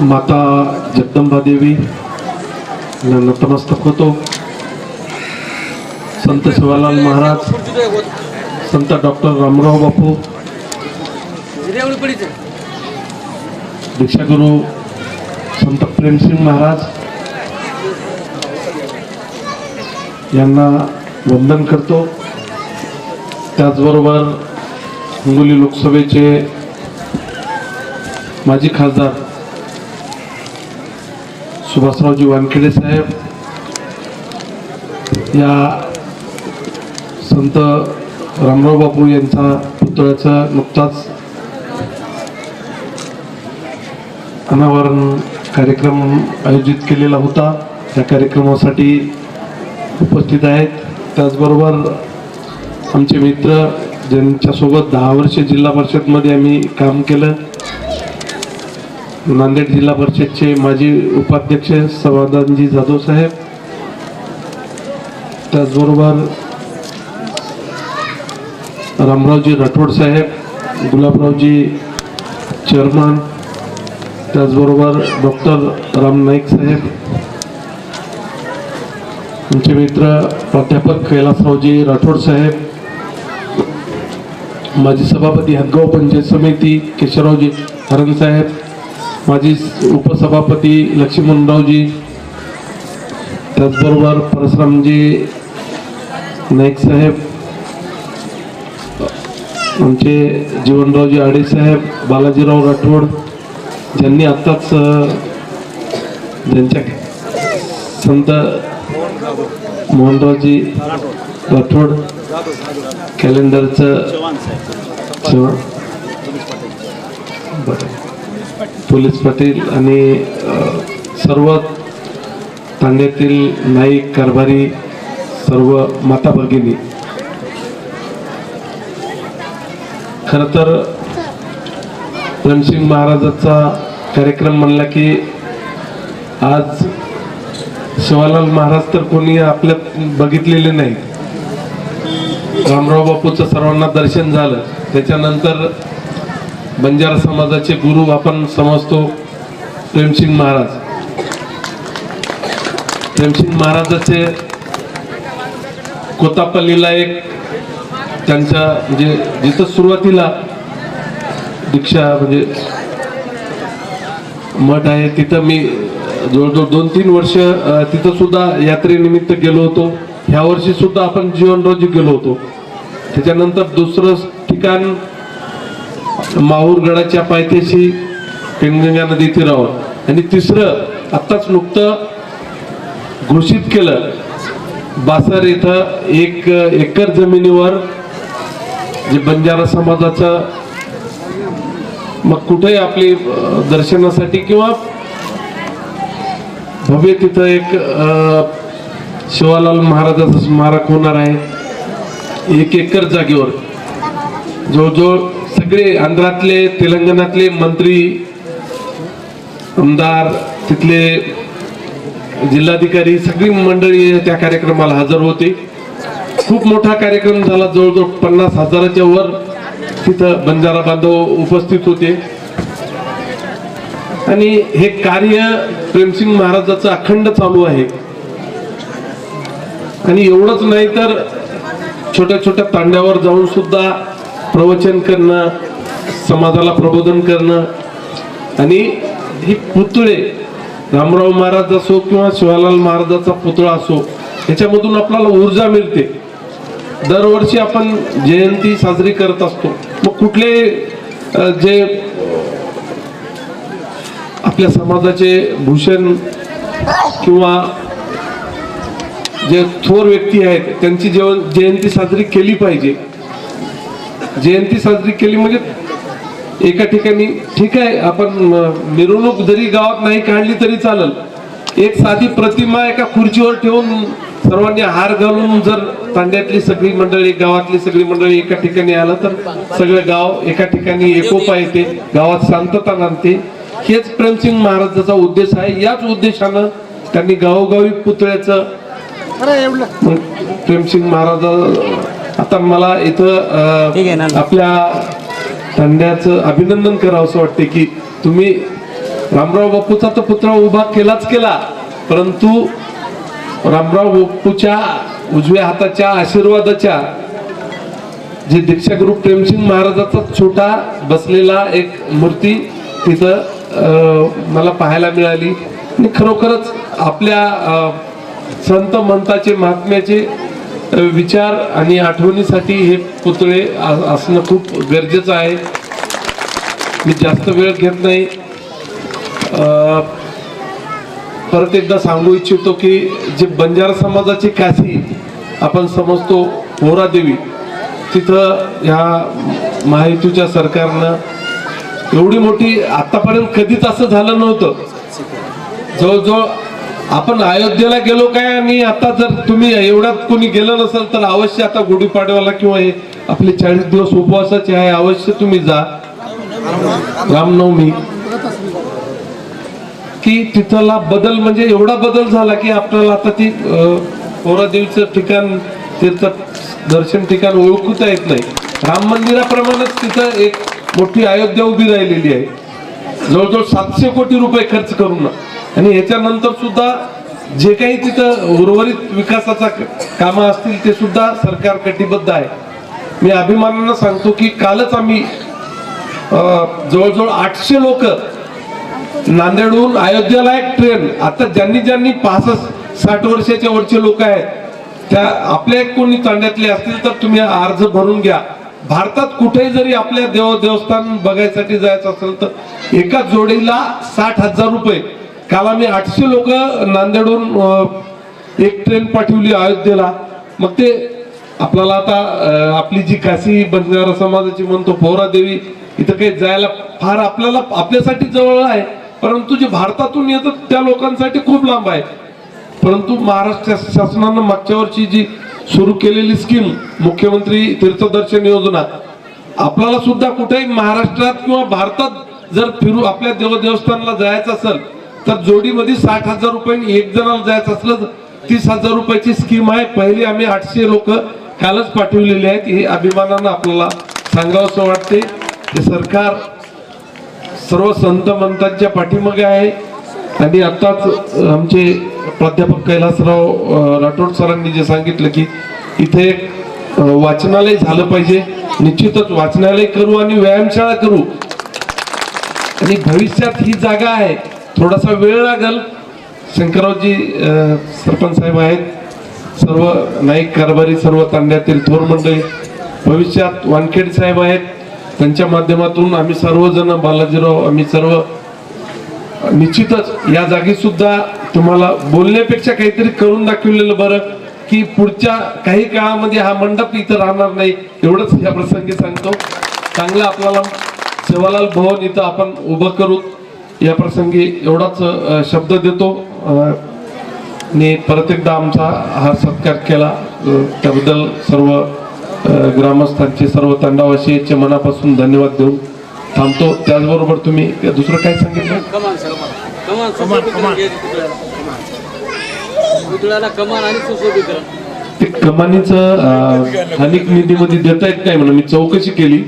माता जगदंबा देवी नतमस्तक होतो संत शिवालाल महाराज संत डॉक्टर रामराव बापू दीक्षागुरु संत प्रेमसिंग महाराज यांना वंदन करतो. त्याचबरोबर हिंगोली लोकसभेचे माजी खासदार सुभाषरावजी वानखेडे साहेब या संत रामराव बापू यांचा पुतळ्याचा नुकताच अनावरण कार्यक्रम आयोजित केलेला होता. या कार्यक्रमासाठी उपस्थित आहेत. त्याचबरोबर आमचे मित्र ज्यांच्यासोबत दहा वर्षे जिल्हा परिषदमध्ये आम्ही काम केलं. नांदेड जिल्हा परिषदचे माजी उपाध्यक्ष समाधानजी जाधव साहेब. त्याचबरोबर रामरावजी राठोड साहेब गुलाबरावजी चेअरमन त्याचबरोबर डॉक्टर राम नाईक साहेब. आमचे मित्र प्राध्यापक कैलासरावजी राठोड साहेब. माजी सभापती हदगाव पंचायत समिती केशवरावजी हरण साहेब. माजी उपसभापती लक्ष्मणरावजी त्याचबरोबर परशुरामजी नाईक साहेब आमचे जीवनरावजी आडे साहेब बालाजीराव राठोड ज्यांनी आत्ताच ज्यांच्या संत मोहनरावजी राठोड कॅलेंडरचं. पोलीस पाटील आणि सर्व तांड्यातील नाईक कारभारी सर्व माता भगिनी. खरं तर रणसिंग महाराजाचा कार्यक्रम म्हणला की आज शिवालाल महाराज तर कोणी आपल्या बघितलेले नाही रामराव बापूचं सर्वांना दर्शन झालं. त्याच्यानंतर बंजारा समाजाचे गुरु आपण समजतो प्रेमसिंग महाराज. प्रेमसिंग महाराजाचे कोतापल्लीला एक त्यांच्या म्हणजे जिथं सुरुवातीला दीक्षा म्हणजे मठ आहे तिथं मी जवळजवळ दोन तीन वर्ष तिथं सुद्धा यात्रेनिमित्त गेलो होतो. ह्या वर्षी सुद्धा आपण जीवनरोजी गेलो होतो. त्याच्यानंतर दुसरं ठिकाण माहूरगडाच्या पायथ्याशी पेनगंगा नदी तीरावर आणि तिसरं आत्ताच नुकतं घोषित केलं बासर इथं एक एकर जमिनीवर जे बंजारा समाजाचं मग कुठेही आपली दर्शनासाठी किंवा भव्य तिथं एक शिवालाल महाराजाचा स्मारक होणार आहे. एक एकर जागेवर. जवळजवळ सगळे आंध्रातले तेलंगणातले मंत्री आमदार तिथले जिल्हाधिकारी सगळी मंडळी त्या कार्यक्रमाला हजर होते. खूप मोठा कार्यक्रम झाला जवळजवळ पन्नास हजाराच्या वर तिथं बंजारा बांधव उपस्थित होते. आणि हे कार्य प्रेमसिंग महाराजाचं अखंड चालू आहे. आणि एवढंच नाही तर छोट्या छोट्या तांड्यावर जाऊन सुद्धा प्रवचन करणं समाजाला प्रबोधन करणं आणि हे पुतळे रामराव महाराज असो किंवा शिवालाल महाराजाचा पुतळा असो याच्यामधून आपल्याला ऊर्जा मिळते. दरवर्षी आपण जयंती साजरी करत असतो. मग कुठले जे आपल्या समाजाचे भूषण किंवा जे थोर व्यक्ती आहेत त्यांची जेवण जयंती साजरी केली पाहिजे. जयंती साजरी केली म्हणजे एका ठिकाणी ठीक आहे आपण मिरवणूक जरी गावात नाही काढली तरी चालेल. एक साधी प्रतिमा एका खुर्चीवर ठेवून सर्वांनी हार घालून जर तांड्यातली सगळी मंडळी गावातली सगळी मंडळी एका ठिकाणी आलं तर सगळं गाव एका ठिकाणी एकोपा येते गावात शांतता नांदते. हेच प्रेमसिंग महाराजाचा उद्देश आहे. याच उद्देशानं त्यांनी गावोगावी पुतळ्याचं प्रेमसिंग महाराज आता मला इथं आपल्या तांड्याचं अभिनंदन करावं असं वाटते की तुम्ही रामराव बापूचा तर पुतळा उभा केलाच केला परंतु रामराव बापूच्या उजव्या हाताच्या आशीर्वादाच्या जे दीक्षागुरु प्रेमसिंग महाराजाचा छोटा बसलेला एक मूर्ती तिथं अं, मला पाहायला मिळाली. आणि खरोखरच आपल्या संत मंताचे महात्म्याचे विचार आणि आठवणीसाठी हे पुतळे असणं खूप गरजेचं आहे. मी जास्त वेळ घेत नाही. परत एकदा सांगू इच्छितो की जे बंजारा समाजाची काशी आपण समजतो होरादेवी तिथं ह्या महायुतीच्या सरकारनं एवढी मोठी आतापर्यंत कधीच असं झालं नव्हतं. जवळजवळ आपण अयोध्येला गेलो काय? आणि आता जर तुम्ही एवढ्यात कोणी गेलं नसेल तर अवश्य आता गुढीपाडव्याला किंवा हे आपले चाळीस दिवस उपवासाचे आहे अवश्य तुम्ही जा. रामनवमी. की तिथला बदल म्हणजे एवढा बदल झाला की आपल्याला आता ती पोरादेवीचं ठिकाण तिथं दर्शन ठिकाण ओळखता येत नाही. राम मंदिराप्रमाणेच तिथं एक मोठी अयोध्या उभी राहिलेली आहे. जवळजवळ सातशे कोटी रुपये खर्च करून आणि याच्यानंतर सुद्धा जे काही तिथं उर्वरित विकासाचा कामं असतील ते सुद्धा सरकार कटिबद्ध आहे. मी अभिमानानं सांगतो की कालच आम्ही जवळजवळ आठशे लोक नांदेडहून अयोध्येला एक ट्रेन आता ज्यांनी ज्यांनी पासष्ट साठ वर्षाच्या वरचे लोक आहेत त्या आपल्या एक कोणी तांड्यातले असतील तर तुम्ही अर्ज भरून घ्या. भारतात कुठेही जरी आपल्या देव देवस्थान बघायसाठी जायचं असेल तर एका जोडीला साठ हजार रुपये काल आम्ही आठशे लोक नांदेडहून एक ट्रेन पाठवली अयोध्येला. मग ते आपल्याला आता आपली जी काशी बंजारा समाजाची म्हणतो पोहरा देवी इथं काही जायला फार आपल्याला आपल्यासाठी जवळ आहे. परंतु जे भारतातून येतात त्या लोकांसाठी खूप लांब आहे. परंतु महाराष्ट्र शासनानं मागच्या वर्षी जी सुरू केलेली स्कीम मुख्यमंत्री तीर्थदर्शन योजना आपल्याला सुद्धा कुठेही महाराष्ट्रात किंवा भारतात जर फिरू आपल्या देवदेवस्थानला जायचं असेल तर जोडीमध्ये साठ हजार रुपये एक जणाला जायचं असलं तर तीस हजार रुपयाची स्कीम आहे. पहिली आम्ही आठशे लोक कालच पाठवलेली आहेत. हे अभिमानानं आपल्याला सांगावंसं वाटते हे सरकार सर्व संत मंतांच्या पाठीमागे आहे. आणि आत्ताच आमचे प्राध्यापक कैलासराव राठोड सरांनी जे सांगितलं की इथे एक वाचनालय झालं पाहिजे. निश्चितच वाचनालय करू आणि व्यायामशाळा करू. आणि भविष्यात ही जागा आहे. थोडासा वेळ लागेल. शंकररावजी सरपंच साहेब आहेत. सर्व नाईक कारभारी सर्व तांड्यातील थोर मंडळी भविष्यात वानखेड साहेब आहेत. त्यांच्या माध्यमातून आम्ही सर्वजण बालाजीराव आम्ही सर्व निश्चितच या जागी सुद्धा तुम्हाला बोलण्यापेक्षा काहीतरी करून दाखवलेलं बरं की पुढच्या काही काळामध्ये हा मंडप इथं राहणार नाही एवढंच या प्रसंगी सांगतो. चांगलं आपल्याला सेवालाल भवन इथं आपण उभं करू. या प्रसंगी एवढाच शब्द देतो. आणि परत एकदा आमचा हा सत्कार केला. त्याबद्दल सर्व ग्रामस्थांचे सर्व तांडावासीचे मनापासून धन्यवाद देऊन थांबतो. त्याचबरोबर तुम्ही दुसरं काय सांगितलं? कमान आणि सुशोभीकरण. ते कमानीचं स्थानिक निधीमध्ये देता येत नाही म्हणून? मी चौकशी केली.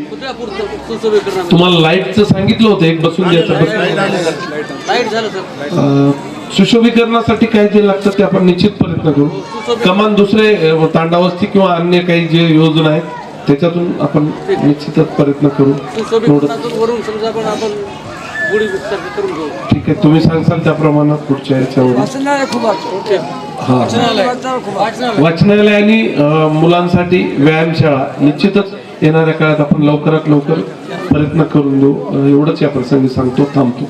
तुम्हाला लाईटचं सांगितलं होतं एक बसून द्यायचं बसून लाइट झालं सर. अ, सुशोभीकरणासाठी काय जे लागतं ते आपण निश्चित प्रयत्न करू. कमान दुसरे तांडावस्ती किंवा अन्य काही जे योजना आहेत त्याच्यातून आपण निश्चितच प्रयत्न करू. ठीक आहे तुम्ही सांगसाल त्या प्रमाणात पुढच्या याच्यावर ओके. वाचनालय. आणि मुलांसाठी व्यायामशाळा निश्चितच येणाऱ्या काळात आपण लवकरात लवकर प्रयत्न करून देऊ एवढंच या प्रसंगी सांगतो थांबतो.